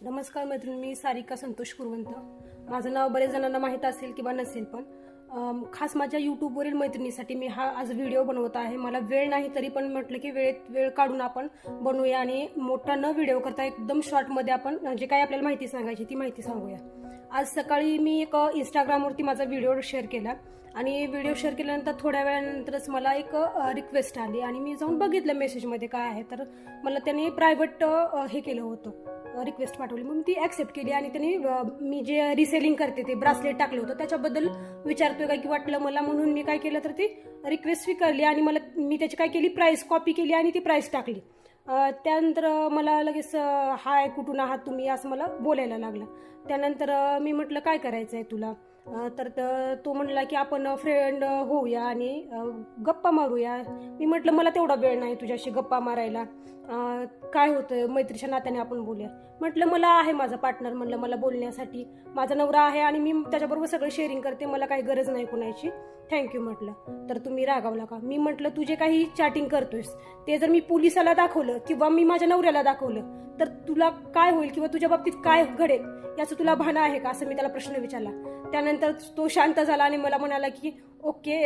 नमस्कार मैत्रीण मी सारिका संतोष कुरवंत. माझं नाव बरेच जणांना माहीत असेल किंवा नसेल पण खास माझ्या यूट्यूबवरील मैत्रिणीसाठी मी हा आज व्हिडिओ बनवत आहे. मला वेळ नाही तरी पण म्हटलं की वेळेत वेळ काढून आपण बनवूया आणि मोठा न व्हिडिओ करता एकदम शॉर्टमध्ये आपण जे काही आपल्याला माहिती सांगायची ती माहिती सांगूया. आज सकाळी मी एक इंस्टाग्रामवरती माझा व्हिडिओ शेअर केला आणि व्हिडिओ शेअर केल्यानंतर थोड्या वेळानंतरच मला एक रिक्वेस्ट आली आणि मी जाऊन बघितलं मेसेजमध्ये काय आहे. तर मला त्यांनी प्रायव्हेट हे केलं होतं. रिक्वेस्ट पाठवली. मग मी ती ॲक्सेप्ट केली आणि त्यांनी मी जे रिसेलिंग करते ते ब्रासलेट टाकलं होतं त्याच्याबद्दल विचारतोय काय की वाटलं मला म्हणून मी काय केलं तर ती रिक्वेस्ट स्वीकारली आणि मला मी त्याची काय केली? प्राईस कॉपी केली आणि ती प्राईस टाकली. त्यानंतर मला लगेच हाय कुठून आहात तुम्ही? असं मला बोलायला लागलं. त्यानंतर मी म्हटलं काय करायचं आहे तुला तर तो म्हणला की आपण फ्रेंड होऊया आणि गप्पा मारूया. मी म्हटलं मला तेवढा वेळ नाही तुझ्याशी गप्पा मारायला. काय होतं मैत्रीच्या नात्याने आपण बोलूया. म्हटलं मला आहे माझा पार्टनर म्हणलं मला बोलण्यासाठी. माझा नवरा आहे आणि मी त्याच्याबरोबर सगळं शेअरिंग करते. मला काही गरज नाही कुणाची. थँक्यू म्हटलं. तर तुम्ही रागावला का? मी म्हटलं तुझे काही चॅटिंग करतोयस ते जर मी पोलिसाला दाखवलं किंवा मी माझ्या नवऱ्याला दाखवलं तर तुला काय होईल किंवा तुझ्या बाबतीत काय घडेल? याचं तुला भान आहे का? असं मी त्याला प्रश्न विचारला. त्यानंतर तो शांत झाला आणि मला म्हणाला की ओके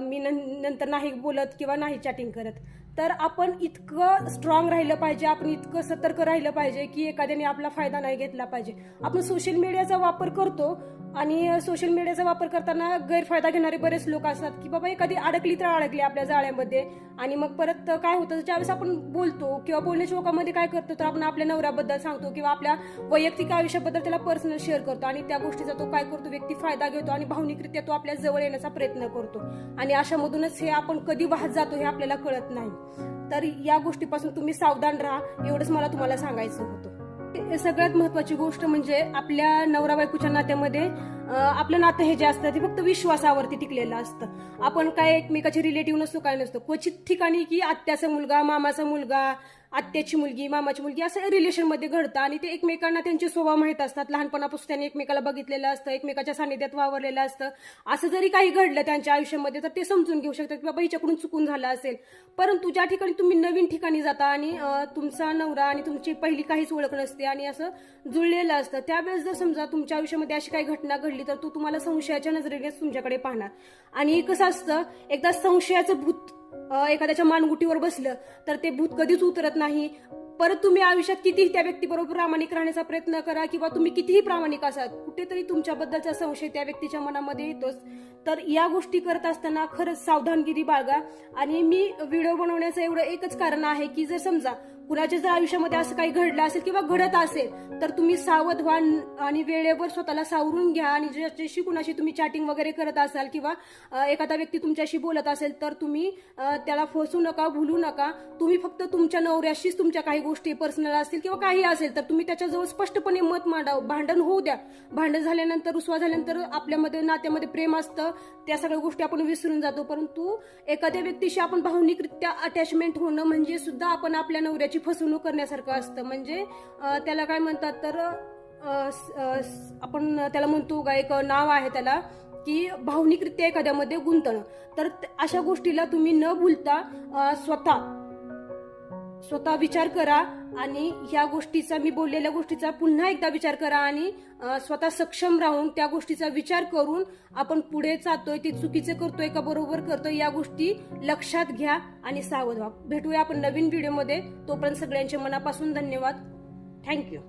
मी नंतर नाही बोलत किंवा नाही चॅटिंग करत. तर आपण इतकं स्ट्रॉंग राहिलं पाहिजे आपण इतकं सतर्क राहिलं पाहिजे की एखाद्याने आपला फायदा नाही घेतला पाहिजे. आपण सोशल मीडियाचा वापर करतो आणि सोशल मीडियाचा वापर करताना गैरफायदा घेणारे बरेच लोक असतात की बाबा एखादी अडकली तर अडकली आपल्या जाळ्यामध्ये आणि मग परत काय होतं ज्यावेळेस आपण बोलतो किंवा बोलण्याच्या लोकांमध्ये काय करतो तर आपण आपल्या नवऱ्याबद्दल सांगतो किंवा आपल्या वैयक्तिक आयुष्याबद्दल त्याला पर्सनल शेअर करतो आणि त्या गोष्टीचा तो काय करतो व्यक्ती फायदा घेतो आणि भावनिकरित्या तो आपल्या जवळ येण्याचा प्रयत्न करतो. आणि अशामधूनच हे आपण कधी वाहत जातो हे आपल्याला कळत नाही. तर या गोष्टीपासून तुम्ही सावधान राहा एवढंच मला तुम्हाला सांगायचं होतं. हे सगळ्यात महत्वाची गोष्ट म्हणजे आपल्या नवरा बायकोच्या नात्यामध्ये आपलं नातं हे जे असतं ते फक्त विश्वासावरती टिकलेलं असतं. आपण काय एकमेकाचे रिलेटिव्ह नसतो काय नसतो. क्वचित ठिकाणी की आत्याचा मुलगा मामाचा मुलगा आत्याची मुलगी मामाची मुलगी असं रिलेशनमध्ये घडतं. आणि ते एकमेकांना त्यांचे स्वभाव माहीत असतात. लहानपणापासून त्यांनी एकमेकाला बघितलेलं असतं एकमेकाच्या सानिध्यात वावरलेलं असतं. असं जरी काही घडलं त्यांच्या आयुष्यामध्ये तर ते समजून घेऊ शकतात की बाबा हिच्याकडून चुकून झालं असेल. परंतु ज्या ठिकाणी तुम्ही नवीन ठिकाणी जाता आणि तुमचा नवरा आणि तुमची पहिली काहीच ओळख नसते आणि असं जुळलेलं असतं त्यावेळेस जर समजा तुमच्या आयुष्यामध्ये अशी काही घटना घडली तर तो तुम्हाला संशयाच्या नजरेनेच तुमच्याकडे पाहणार. आणि कसं असतं एकदा संशयाचं भूत एखाद्याच्या मानगुटीवर बसलं तर ते भूत कधीच उतरत नाही. परत तुम्ही आयुष्यात कितीही त्या व्यक्तीबरोबर प्रामाणिक राहण्याचा प्रयत्न करा किंवा तुम्ही कितीही प्रामाणिक असाल कुठेतरी तुमच्याबद्दलचा संशय त्या व्यक्तीच्या मनामध्ये येतोच. तर या गोष्टी करत असताना खरंच सावधानगिरी बाळगा. आणि मी व्हिडिओ बनवण्याचं एवढं एकच कारण आहे की जर समजा कुणाच्या जर आयुष्यामध्ये असं काही घडलं असेल किंवा घडत असेल तर तुम्ही सावध व्हा आणि वेळेवर स्वतःला सावरून घ्या. आणि ज्याच्याशी कुणाशी तुम्ही चॅटिंग वगैरे करत असाल किंवा एखादा व्यक्ती तुमच्याशी बोलत असेल तर तुम्ही त्याला फसू नका भुलू नका. तुम्ही फक्त तुमच्या नवऱ्याशीच तुमच्या काही गोष्टी पर्सनल असतील किंवा काही असेल तर तुम्ही त्याच्याजवळ स्पष्टपणे मत मांडा भांडण होऊ द्या. भांडण झाल्यानंतर रुसवा झाल्यानंतर आपल्यामध्ये नात्यामध्ये प्रेम असतं. त्या सगळ्या गोष्टी आपण विसरून जातो. परंतु एखाद्या व्यक्तीशी आपण भावनिकरित्या अटॅचमेंट होणं म्हणजे सुद्धा आपण आपल्या नवऱ्याची फसवणूक करण्यासारखं असतं. म्हणजे अ, त्याला काय म्हणतात तर आपण त्याला म्हणतो का एक नाव आहे त्याला की भावनिकरित्या एखाद्यामध्ये गुंतणं. तर अशा गोष्टीला तुम्ही न भूलता स्वतः स्वतः विचार करा आणि ह्या गोष्टीचा मी बोललेल्या गोष्टीचा पुन्हा एकदा विचार करा आणि स्वतः सक्षम राहून त्या गोष्टीचा विचार करून आपण पुढे जातोय ते चुकीचं करतोय का बरोबर करतोय या गोष्टी लक्षात घ्या आणि सावध व्हा. भेटूया आपण नवीन व्हिडिओमध्ये तोपर्यंत सगळ्यांचे मनापासून धन्यवाद. थँक्यू